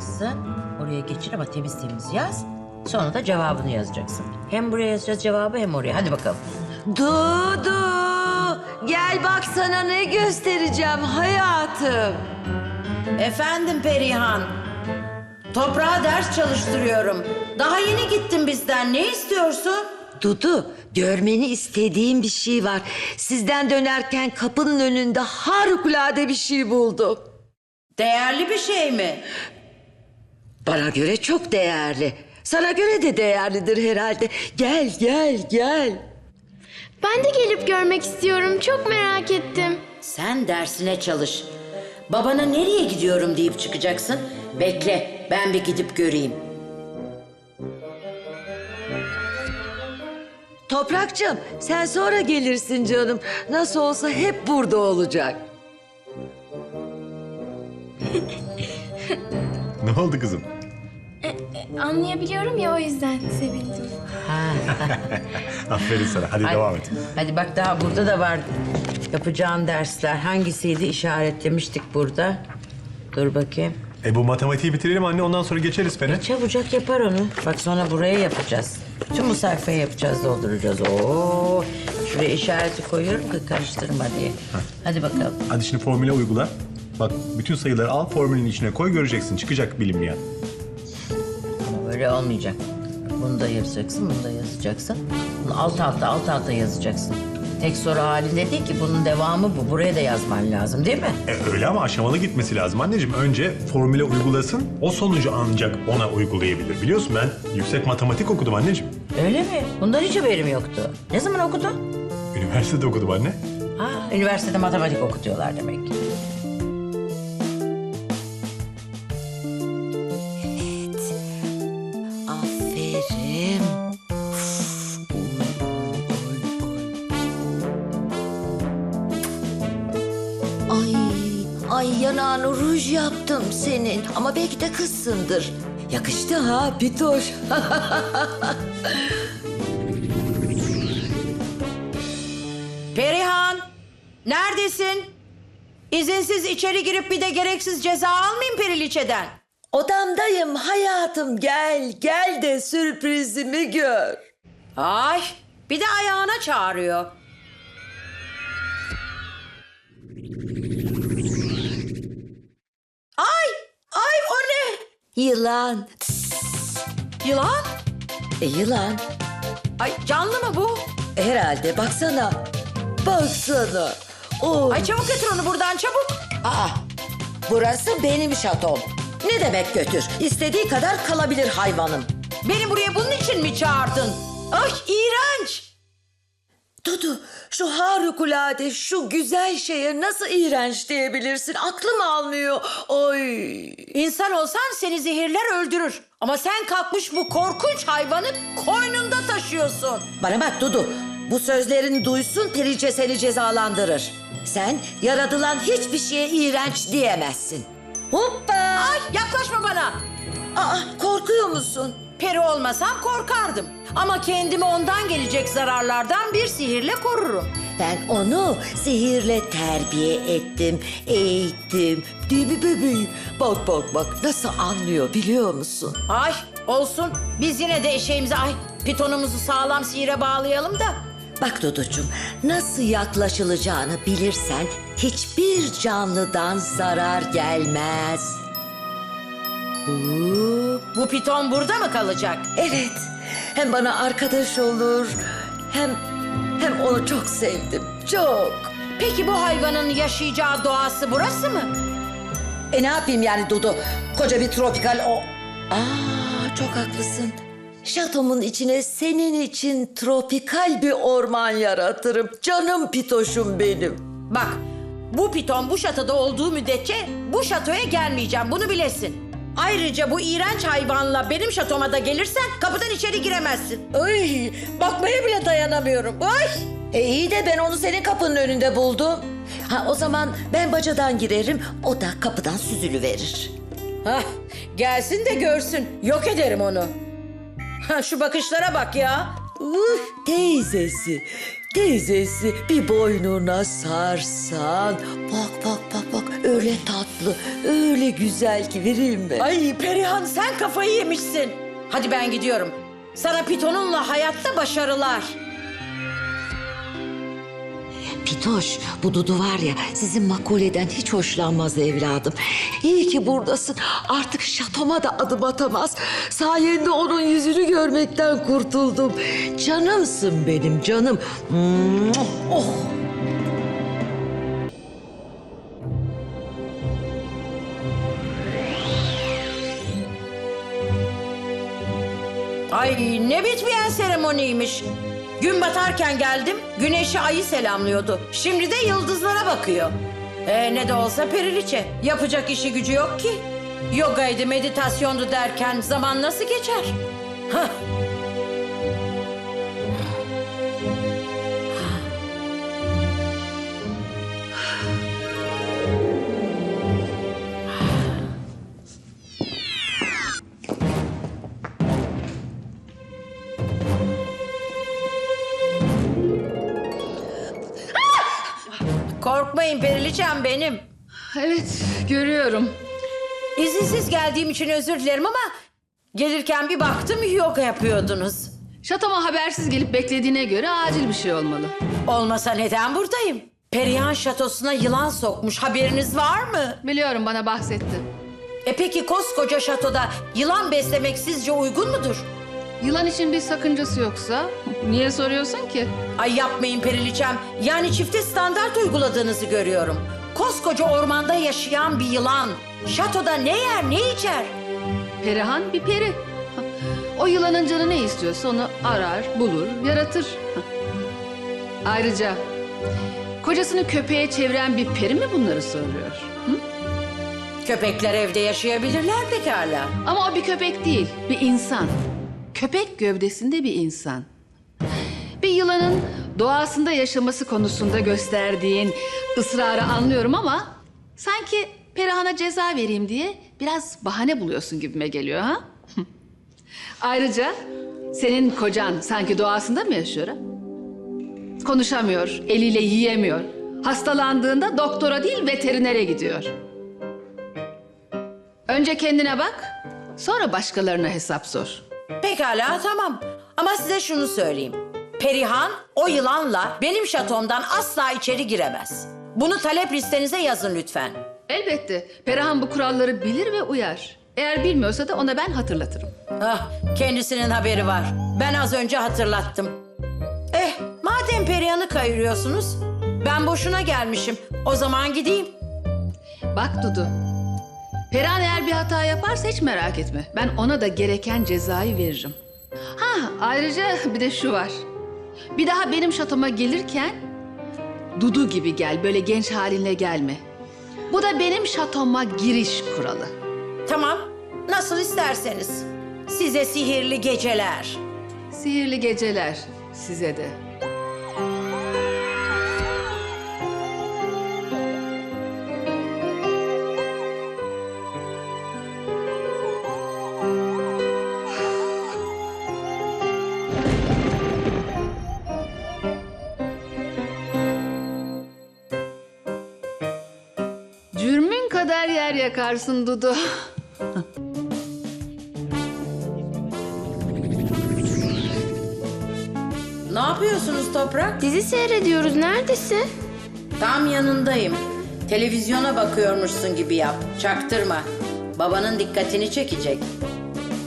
alacaksın. Oraya geçir ama temiz temiz yaz. Sonra da cevabını yazacaksın. Hem buraya yazacağız cevabı hem oraya. Hadi bakalım. Dudu gel bak sana ne göstereceğim hayatım. Efendim Perihan. Toprağa ders çalıştırıyorum. Daha yeni gittin bizden. Ne istiyorsun? Dudu görmeni istediğim bir şey var. Sizden dönerken kapının önünde harikulade bir şey buldum. Değerli bir şey mi? Bana göre çok değerli. Sana göre de değerlidir herhalde. Gel gel gel. Ben de gelip görmek istiyorum. Çok merak ettim. Sen dersine çalış. Babana nereye gidiyorum deyip çıkacaksın. Bekle ben bir gidip göreyim. Toprakçım sen sonra gelirsin canım. Nasıl olsa hep burada olacak. Ne oldu kızım? Anlayabiliyorum ya o yüzden sevindim. Aferin sana. Hadi Hadi- devam et. Hadi bak daha burada da var yapacağın dersler. Hangisiydi işaretlemiştik burada. Dur bakayım. E bu matematiği bitirelim anne ondan sonra geçeriz fene. Çabucak yapar onu. Bak sonra buraya yapacağız. Bütün bu sayfayı yapacağız, dolduracağız. Oo, şuraya işareti koyuyorum ki karıştırma diye. Hadi bakalım. Hadi şimdi formüle uygula. Bak bütün sayıları al formülün içine koy göreceksin çıkacak bilim ya. Ama böyle olmayacak. Bunu da yazacaksın, bunu da yazacaksın. Bunu alt alta, alt alta yazacaksın. Tek soru halinde değil ki bunun devamı bu. Buraya da yazman lazım değil mi? E öyle ama aşamalı gitmesi lazım anneciğim. Önce formüle uygulasın o sonucu ancak ona uygulayabilir. Biliyorsun ben yüksek matematik okudum anneciğim. Öyle mi? Bundan hiç haberim yoktu. Ne zaman okudun? Üniversitede okudum anne. Ha, üniversitede matematik okutuyorlar demek ki. Senin. Ama belki de kızsındır. Yakıştı ha Pitoş. Perihan, neredesin? İzinsiz içeri girip bir de gereksiz ceza almayayım Periliçe'den. Odamdayım hayatım gel gel de sürprizimi gör. Ay, bir de ayağına çağırıyor. Yılan. Yılan? E, yılan. Ay canlı mı bu? Herhalde baksana. Baksana. Oy. Ay çabuk götür onu buradan çabuk. Aa, burası benim şatom. Ne demek götür? İstediği kadar kalabilir hayvanım. Beni buraya bunun için mi çağırdın? Ay iğrenç. Dudu, şu harikulade, şu güzel şeye nasıl iğrenç diyebilirsin? Aklım almıyor. Oy. İnsan olsan seni zehirler öldürür. Ama sen kalkmış bu korkunç hayvanı koynunda taşıyorsun. Bana bak Dudu, bu sözlerini duysun Perice seni cezalandırır. Sen yaratılan hiçbir şeye iğrenç diyemezsin. Hoppa! Ay yaklaşma bana. Aa, korkuyor musun? Peri olmasam korkardım. Ama kendimi ondan gelecek zararlardan bir sihirle korurum. Ben onu sihirle terbiye ettim, eğittim. Değil mi bebeğim? Bak bak bak nasıl anlıyor biliyor musun? Ay olsun. Biz yine de eşeğimize ay pitonumuzu sağlam sihire bağlayalım da. Bak Duducuğum nasıl yaklaşılacağını bilirsen hiçbir canlıdan zarar gelmez. Bu piton burada mı kalacak? evet hem bana arkadaş olur hem hem onu çok sevdim çok. Peki bu hayvanın yaşayacağı doğası burası mı? E ne yapayım yani Dudu? Koca bir tropikal o... Aa çok haklısın. Şatomun içine senin için tropikal bir orman yaratırım. Canım pitoşum benim. Bak bu piton bu şatoda olduğu müddetçe bu şatoya gelmeyeceğim bunu bilesin. Ayrıca bu iğrenç hayvanla benim şatoma da gelirsen kapıdan içeri giremezsin. Ay bakmaya bile dayanamıyorum. Ay. E iyi de ben onu senin kapının önünde buldum. Ha o zaman ben bacadan girerim, o da kapıdan süzülü verir. Hah gelsin de görsün yok ederim onu. Ha, şu bakışlara bak ya. Uf, teyzesi, teyzesi bir boynuna sarsan. Bak bak bak bak öyle tatlı, öyle güzel ki vereyim mi? Ay Perihan sen kafayı yemişsin. Hadi ben gidiyorum. Sana pitonunla hayatta başarılar. Pitoş, bu Dudu var ya sizin makuleden hiç hoşlanmaz evladım. İyi ki buradasın. Artık şatoma da adım atamaz. Sayende onun yüzünü görmekten kurtuldum. Canımsın benim canım. Oh. Ay ne bitmeyen seremoniymiş. Gün batarken geldim, güneşi ayı selamlıyordu. Şimdi de yıldızlara bakıyor. E, ne de olsa periliçe. Yapacak işi gücü yok ki. Yogaydı, meditasyondu derken zaman nasıl geçer? Hah. Benim. Evet, görüyorum. İzinsiz geldiğim için özür dilerim ama gelirken bir baktım yoga yapıyordunuz. Şatoma habersiz gelip beklediğine göre acil bir şey olmalı. Olmasa neden buradayım? Perihan şatosuna yılan sokmuş haberiniz var mı? Biliyorum bana bahsetti. E peki koskoca şatoda yılan beslemek sizce uygun mudur? Yılan için bir sakıncası yoksa niye soruyorsun ki? Ay yapmayın Periliçem. Yani çifte standart uyguladığınızı görüyorum. Koskoca ormanda yaşayan bir yılan. Şatoda ne yer ne içer? Perihan bir peri. O yılanın canı ne istiyorsa onu arar, bulur, yaratır. Ayrıca kocasını köpeğe çeviren bir peri mi bunları soruyor? Hı? Köpekler evde yaşayabilirler pekala. Ama o bir köpek değil, bir insan. Köpek gövdesinde bir insan. Bir yılanın doğasında yaşaması konusunda gösterdiğin ısrarı anlıyorum ama sanki Perihan'a ceza vereyim diye biraz bahane buluyorsun gibime geliyor ha? Ayrıca senin kocan sanki doğasında mı yaşıyor ha? Konuşamıyor, eliyle yiyemiyor. Hastalandığında doktora değil veterinere gidiyor. Önce kendine bak, sonra başkalarına hesap sor. Pekala tamam. Ama size şunu söyleyeyim. Perihan o yılanla benim şatomdan asla içeri giremez. Bunu talep listenize yazın lütfen. Elbette Perihan bu kuralları bilir ve uyar. Eğer bilmiyorsa da ona ben hatırlatırım. Ah, kendisinin haberi var. Ben az önce hatırlattım. Eh, madem Perihan'ı kayırıyorsunuz, ben boşuna gelmişim. O zaman gideyim. Bak Dudu, Perihan eğer bir hata yaparsa hiç merak etme. Ben ona da gereken cezayı veririm. Ha, ayrıca bir de şu var. Bir daha benim şatoma gelirken Dudu gibi gel, böyle genç halinle gelme. Bu da benim şatoma giriş kuralı. Tamam, nasıl isterseniz. Size sihirli geceler. Sihirli geceler size de. Yer yakarsın Dudu. Ne yapıyorsunuz Toprak? Dizi seyrediyoruz. Neredesin? Tam yanındayım. Televizyona bakıyormuşsun gibi yap. Çaktırma. Babanın dikkatini çekecek.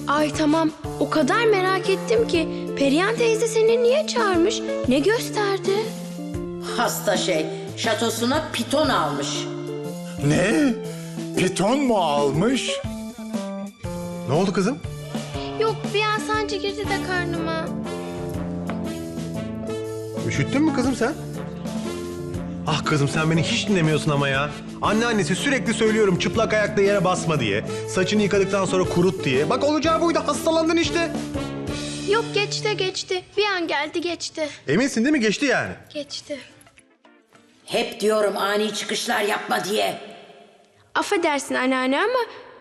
Ay tamam. O kadar merak ettim ki. Perihan teyze seni niye çağırmış? Ne gösterdi? Hasta şey. Şatosuna piton almış. Ne? Piton mu almış? Ne oldu kızım? Yok bir an sancı girdi de karnıma. Üşüttün mü kızım sen? Ah kızım sen beni hiç dinlemiyorsun ama ya. Anneannesi sürekli söylüyorum çıplak ayakta yere basma diye. Saçını yıkadıktan sonra kurut diye. Bak olacağı buydu hastalandın işte. Yok geçti geçti. Bir an geldi geçti. Eminsin değil mi geçti yani? Geçti. Hep diyorum ani çıkışlar yapma diye. Affedersin anneanne ama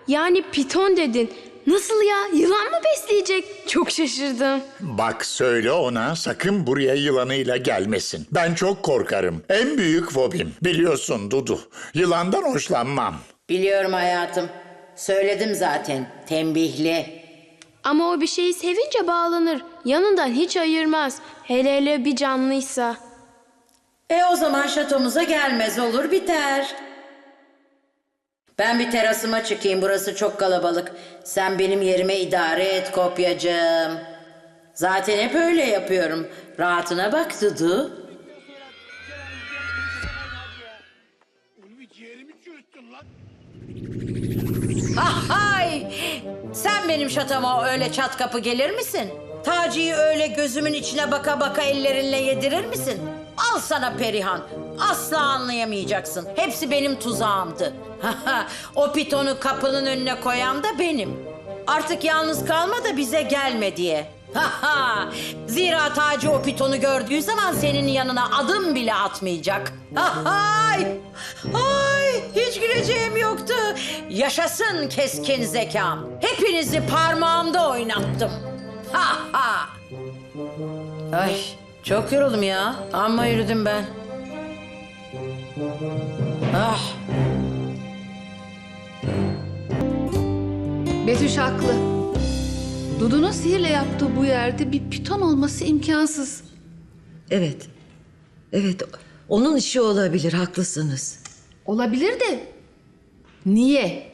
yani piton dedin. Nasıl ya? Yılan mı besleyecek? Çok şaşırdım. Bak söyle ona sakın buraya yılanıyla gelmesin. Ben çok korkarım. En büyük fobim. Biliyorsun Dudu. Yılandan hoşlanmam. Biliyorum hayatım. Söyledim zaten. Tembihli. Ama o bir şeyi sevince bağlanır. Yanından hiç ayırmaz. Hele hele bir canlıysa. E o zaman şatomuza gelmez olur biter. Ben bir terasıma çıkayım burası çok kalabalık. Sen benim yerime idare et kopyacığım. Zaten hep öyle yapıyorum. Rahatına bak Dudu. Hay! Sen benim şatoma öyle çat kapı gelir misin? Taci'yi öyle gözümün içine baka baka ellerinle yedirir misin? Al sana Perihan. Asla anlayamayacaksın. Hepsi benim tuzağımdı. o pitonu kapının önüne koyan da benim. Artık yalnız kalma da bize gelme diye. Zira Taci o pitonu gördüğü zaman senin yanına adım bile atmayacak. Ay! Ay! Hiç güleceğim yoktu. Yaşasın keskin zekam. Hepinizi parmağımda oynattım. Ay çok yoruldum ya. Amma yürüdüm ben. Ah Betüş haklı. Dudu'nun sihirle yaptığı bu yerde bir piton olması imkansız. Evet. Evet. Onun işi olabilir. Haklısınız. Olabilir de niye?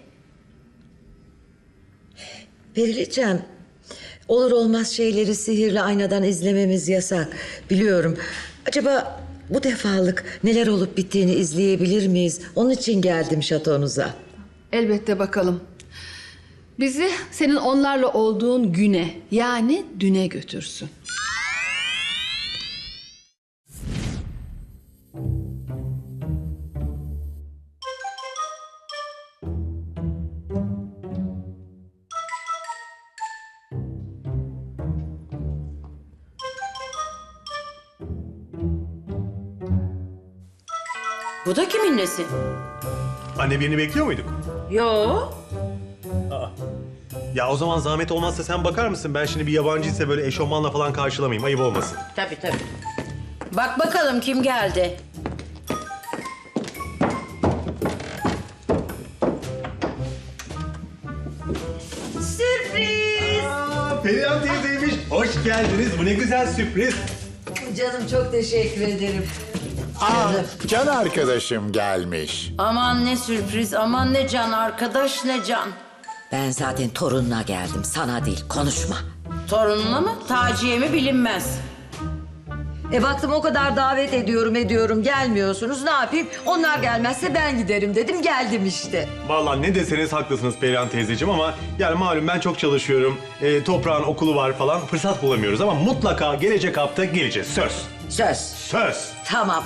Periliçem, olur olmaz şeyleri sihirli aynadan izlememiz yasak. Biliyorum. Acaba bu defalık neler olup bittiğini izleyebilir miyiz? Onun için geldim şatonuza. Elbette bakalım. Bizi senin onlarla olduğun güne yani düne götürsün. Bu da kimin nesi? Anne birini bekliyor muyduk? Yo. Ya o zaman zahmet olmazsa sen bakar mısın? Ben şimdi bir yabancıysa böyle eşofmanla falan karşılamayayım. Ayıp olmasın. Tabii tabii. Bak bakalım kim geldi. Sürpriz. Aa, Perihan teyzeymiş. Hoş geldiniz. Bu ne güzel sürpriz. Canım çok teşekkür ederim. Aa, can arkadaşım gelmiş. Aman ne sürpriz, aman ne can arkadaş ne can. Ben zaten torununa geldim. Sana değil. Konuşma. Torununa mı, Taciye mi bilinmez. E baktım o kadar davet ediyorum ediyorum gelmiyorsunuz. Ne yapayım? Onlar gelmezse ben giderim dedim. Geldim işte. Vallahi ne deseniz haklısınız Perihan teyzeciğim ama yani malum ben çok çalışıyorum. Ee, toprağın okulu var falan. Fırsat bulamıyoruz ama mutlaka gelecek hafta geleceğiz. Söz. Söz. Söz. Tamam.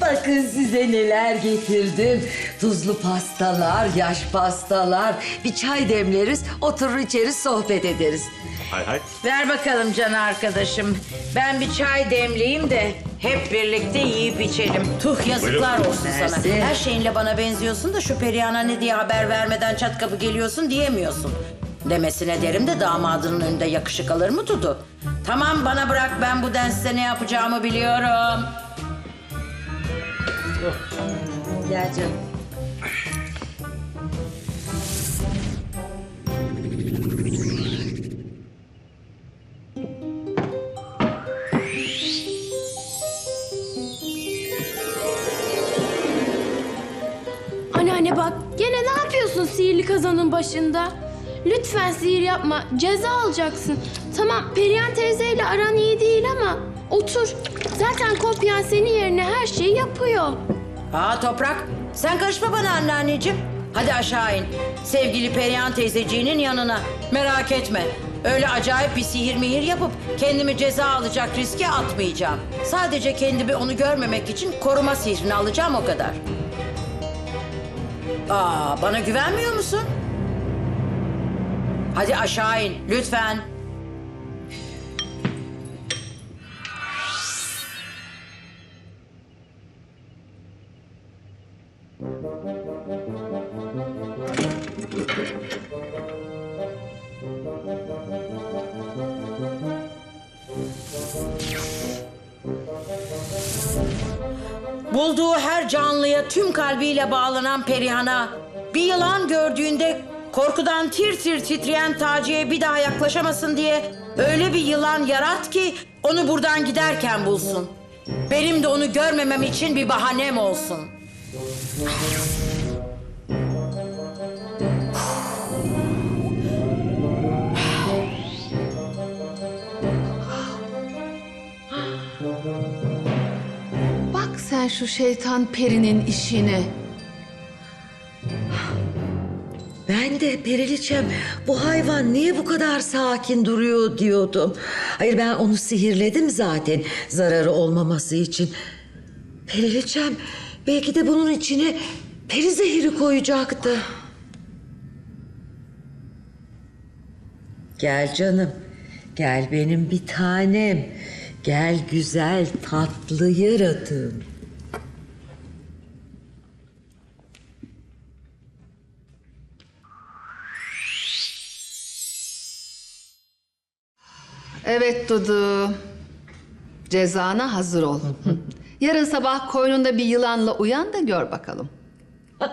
Bakın size neler getirdim. Tuzlu pastalar, yaş pastalar. Bir çay demleriz, oturur içeriz, sohbet ederiz. Hay hay. Ver bakalım can arkadaşım. Ben bir çay demleyeyim de hep birlikte yiyip içelim. Tuh yazıklar Buyurun. olsun sana. Mersi. Her şeyinle bana benziyorsun da şu Perihan'a ne diye haber vermeden çat kapı geliyorsun diyemiyorsun. Demesine derim de damadının önünde yakışık alır mı Dudu? Tamam bana bırak ben bu denste ne yapacağımı biliyorum. Gel canım. Anneanne bak gene ne yapıyorsun sihirli kazanın başında? Lütfen sihir yapma ceza alacaksın. Tamam Perihan teyzeyle aran iyi değil ama otur. Zaten kopyan senin yerine her şeyi yapıyor. Aa Toprak sen karışma bana anneanneciğim. Hadi aşağı in. Sevgili Perihan teyzeciğinin yanına. Merak etme. Öyle acayip bir sihir mihir yapıp kendimi ceza alacak riske atmayacağım. Sadece kendimi onu görmemek için koruma sihrini alacağım o kadar. Aa bana güvenmiyor musun? Hadi aşağı in lütfen. Bulduğu her canlıya tüm kalbiyle bağlanan Perihan'a bir yılan gördüğünde korkudan tir tir titreyen Taci'ye bir daha yaklaşamasın diye öyle bir yılan yarat ki onu buradan giderken bulsun. Benim de onu görmemem için bir bahanem olsun. Bak sen şu şeytan perinin işine. De Periliçem bu hayvan niye bu kadar sakin duruyor diyordum. Hayır ben onu sihirledim zaten zararı olmaması için. Periliçem belki de bunun içine peri zehri koyacaktı. Gel canım. Gel benim bir tanem. Gel güzel tatlı yaratığım. Evet Dudu. Cezana hazır ol. Yarın sabah koynunda bir yılanla uyan da gör bakalım.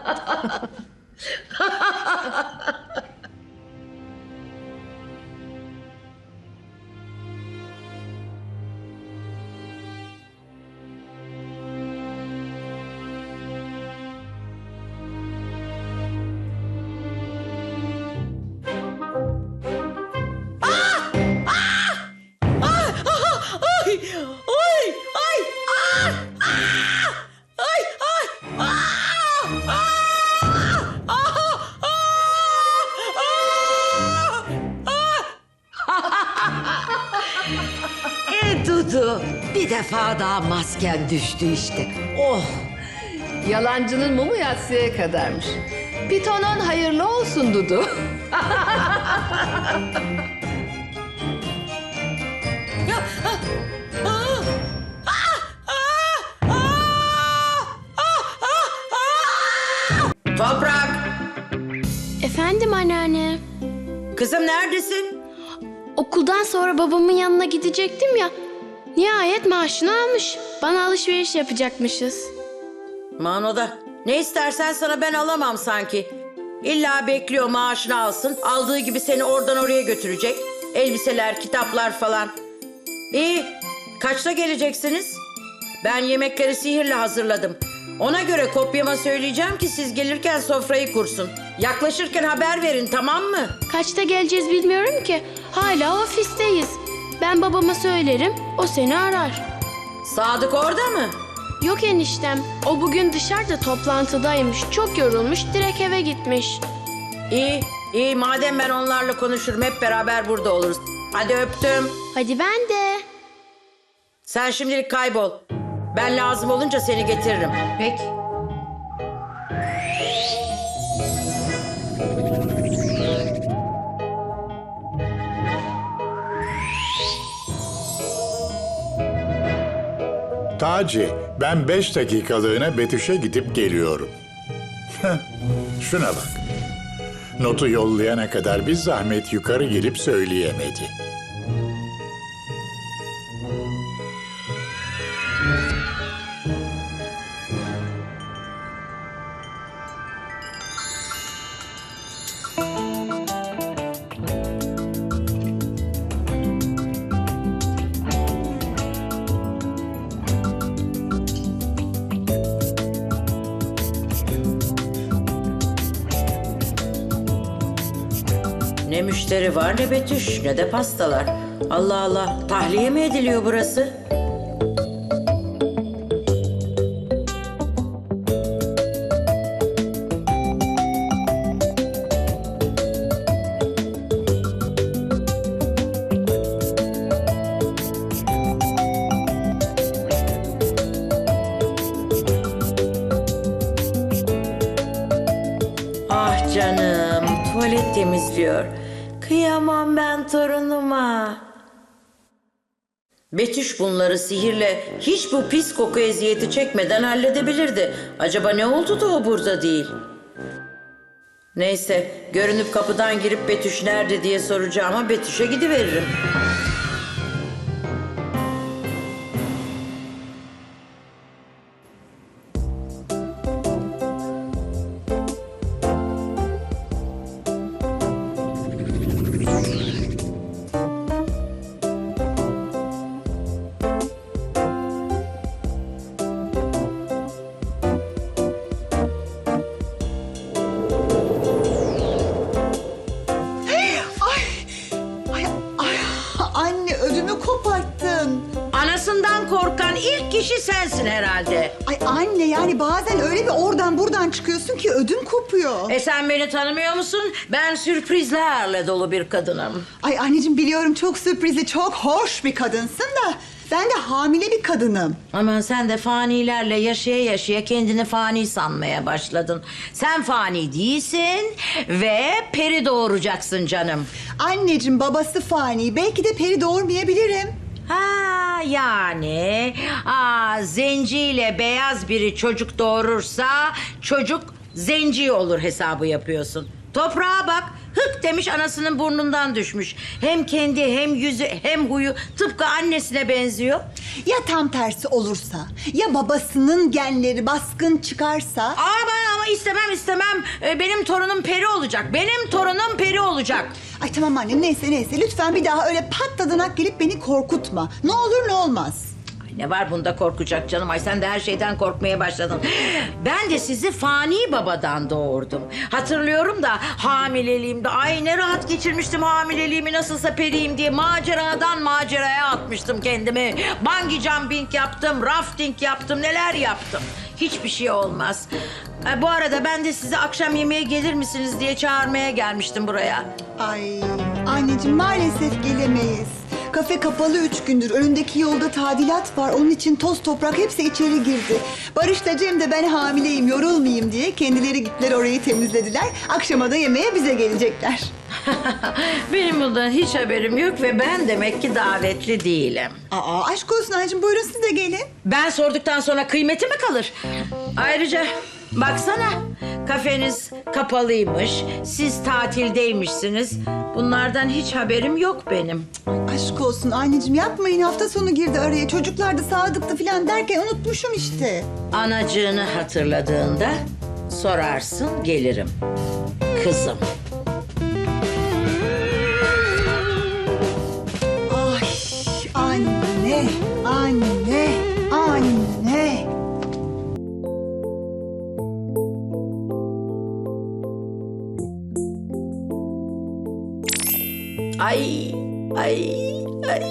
daha masken düştü işte. Oh Yalancının mumu yatsıya kadarmış. Pitonun hayırlı olsun Dudu. Toprak, Efendim anneanne. kızım neredesin? Okuldan sonra babamın yanına gidecektim ya. Nihayet maaşını almış. Bana alışveriş yapacakmışız. Mano'da. Ne istersen sana ben alamam sanki. İlla bekliyor maaşını alsın. Aldığı gibi seni oradan oraya götürecek. Elbiseler, kitaplar falan. İyi. Kaçta geleceksiniz? Ben yemekleri sihirle hazırladım. Ona göre kopyama söyleyeceğim ki siz gelirken sofrayı kursun. Yaklaşırken haber verin tamam mı? Kaçta geleceğiz bilmiyorum ki. Hala ofisteyiz. Ben babama söylerim, o seni arar. Sadık orada mı? Yok eniştem, o bugün dışarıda toplantıdaymış. Çok yorulmuş, direkt eve gitmiş. İyi, iyi. Madem ben onlarla konuşurum hep beraber burada oluruz. Hadi öptüm. Hadi ben de. Sen şimdilik kaybol. Ben lazım olunca seni getiririm. Peki. Taci, ben beş dakikalığına Betüş'e gidip geliyorum. Şuna bak. Notu yollayana kadar bir zahmet yukarı gelip söyleyemedi. Müşteri var ne betüş ne de pastalar. Allah Allah tahliye mi ediliyor burası? Bunları sihirle hiç bu pis koku eziyeti çekmeden halledebilirdi. Acaba ne oldu da o burada değil? Neyse görünüp kapıdan girip Betüş nerede diye soracağıma Betüş'e gidiveririm. Bazen öyle bir oradan buradan çıkıyorsun ki ödüm kopuyor. E sen beni tanımıyor musun? Ben sürprizlerle dolu bir kadınım. Ay anneciğim biliyorum çok sürprizli, çok hoş bir kadınsın da ben de hamile bir kadınım. Aman sen de fanilerle yaşaya yaşaya kendini fani sanmaya başladın. Sen fani değilsin ve peri doğuracaksın canım. Anneciğim babası fani. Belki de peri doğurmayabilirim. Ha yani aa, zenciyle beyaz biri çocuk doğurursa çocuk zenci olur hesabı yapıyorsun. Toprağa bak hık demiş anasının burnundan düşmüş. Hem kendi hem yüzü hem huyu tıpkı annesine benziyor. Ya tam tersi olursa? Ya babasının genleri baskın çıkarsa? Ama ama istemem istemem. Ee, Benim torunum peri olacak. Benim torunum olacak. Ay tamam anne neyse neyse lütfen bir daha öyle patladanak gelip beni korkutma. Ne olur ne olmaz. Ay ne var bunda korkacak canım? Ay sen de her şeyden korkmaya başladın. Ben de sizi fani babadan doğurdum. Hatırlıyorum da hamileliğimde ay ne rahat geçirmiştim hamileliğimi nasılsa periyim diye maceradan maceraya atmıştım kendimi. Bungee jumping yaptım, rafting yaptım, neler yaptım. Hiçbir şey olmaz. Ay, bu arada ben de sizi akşam yemeğe gelir misiniz diye çağırmaya gelmiştim buraya. Ay anneciğim maalesef gelemeyiz. Kafe kapalı üç gündür. Önündeki yolda tadilat var. Onun için toz toprak hepsi içeri girdi. Barış da Cem de ben hamileyim yorulmayayım diye kendileri gittiler orayı temizlediler. Akşama da yemeğe bize gelecekler. Benim bundan hiç haberim yok ve ben demek ki davetli değilim. Aa aşk olsun anneciğim buyurun siz de gelin. Ben sorduktan sonra kıymeti mi kalır? Ayrıca baksana kafeniz kapalıymış, siz tatildeymişsiniz. Bunlardan hiç haberim yok benim. Aşk olsun anneciğim yapmayın hafta sonu girdi araya. Çocuklar da sadıktı falan derken unutmuşum işte. Anacığını hatırladığında sorarsın gelirim. Kızım. Ay anne, anne, Ay, ay, ay.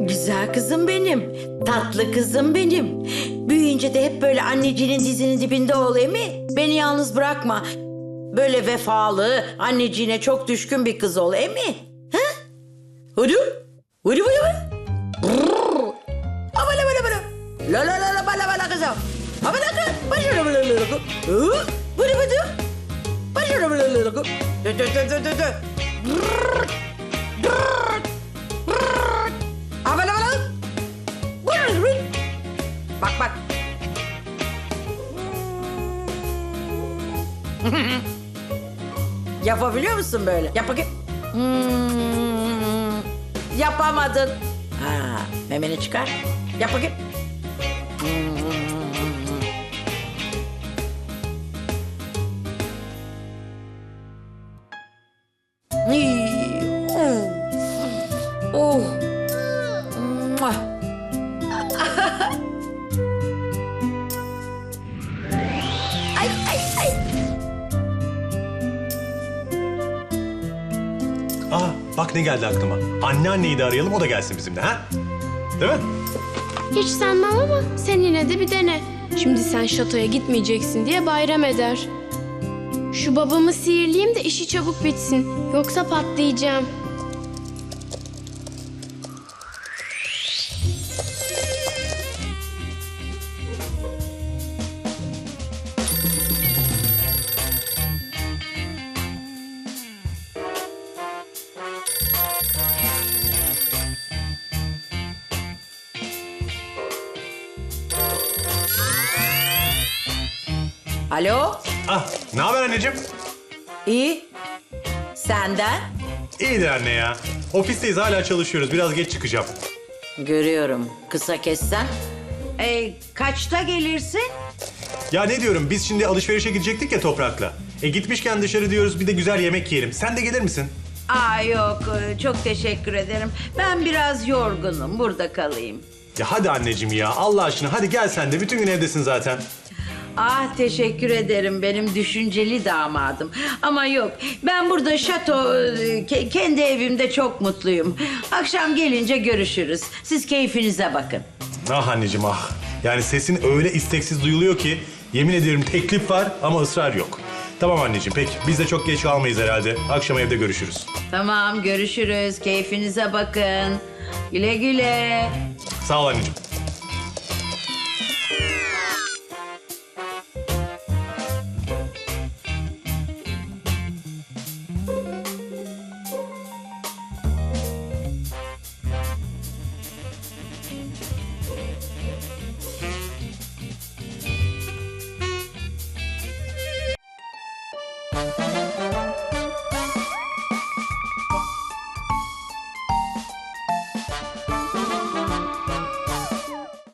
Güzel kızım benim. Tatlı kızım benim. Büyüyünce de hep böyle anneciğinin dizinin dibinde ol mi? Beni yalnız bırakma. Böyle vefalı, anneciğine çok düşkün bir kız ol mi? Ha? Hadi hadi hadi. Brrr. Abala bala bala. La la la la bala bala kızım. Abala kız. Başına bala bala? Hadi hadi. Başına bala bala. Dö dö dö dö dö Abala bala. Bak bak. Yapabiliyor musun böyle? Yap bakayım. Hmm, yapamadın. Ha, memeni çıkar. Yap bakayım. Hmm. Oh. Bak ne geldi aklıma. Anneanneyi de arayalım o da gelsin bizimle ha? Değil mi? Hiç sanmam ama sen yine de bir dene. Şimdi sen şatoya gitmeyeceksin diye bayram eder. Şu babamı sihirleyeyim de işi çabuk bitsin. Yoksa patlayacağım. Alo. Ah ne haber anneciğim? İyi. Senden? İyidir anne ya. Ofisteyiz hala çalışıyoruz. Biraz geç çıkacağım. Görüyorum. Kısa kessen. E, kaçta gelirsin? Ya ne diyorum biz şimdi alışverişe gidecektik ya Toprak'la. E gitmişken dışarı diyoruz bir de güzel yemek yiyelim. Sen de gelir misin? Aa yok. e, Çok teşekkür ederim. Ben biraz yorgunum. Burada kalayım. Ya hadi anneciğim ya Allah aşkına hadi gel sen de bütün gün evdesin zaten. Ah teşekkür ederim benim düşünceli damadım. Ama yok ben burada şato e, ke- kendi evimde çok mutluyum. Akşam gelince görüşürüz. Siz keyfinize bakın. Ah anneciğim ah. Yani sesin öyle isteksiz duyuluyor ki yemin ederim teklif var ama ısrar yok. Tamam anneciğim peki. Biz de çok geç kalmayız herhalde. Akşam evde görüşürüz. Tamam görüşürüz. Keyfinize bakın. Güle güle. Sağ ol anneciğim.